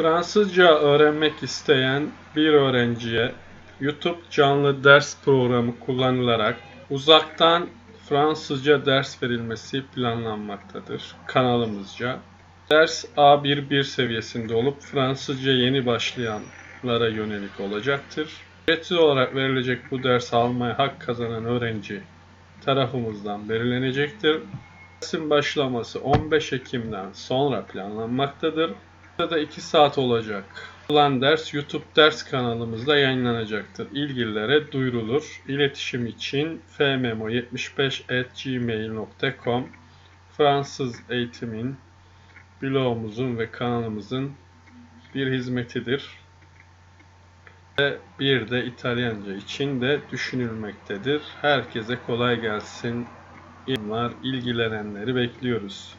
Fransızca öğrenmek isteyen bir öğrenciye YouTube canlı ders programı kullanılarak uzaktan Fransızca ders verilmesi planlanmaktadır kanalımızca. Ders A1-1 seviyesinde olup Fransızca yeni başlayanlara yönelik olacaktır. Ücretsiz olarak verilecek bu dersi almaya hak kazanan öğrenci tarafımızdan belirlenecektir. Dersin başlaması 15 Ekim'den sonra planlanmaktadır. Burada 2 saat olacak. Olan ders YouTube ders kanalımızda yayınlanacaktır. İlgililere duyurulur. İletişim için fmemo75@gmail.com Fransız eğitimin blogumuzun ve kanalımızın bir hizmetidir. Ve bir de İtalyanca için de düşünülmektedir. Herkese kolay gelsin. Günler, ilgilenenleri bekliyoruz.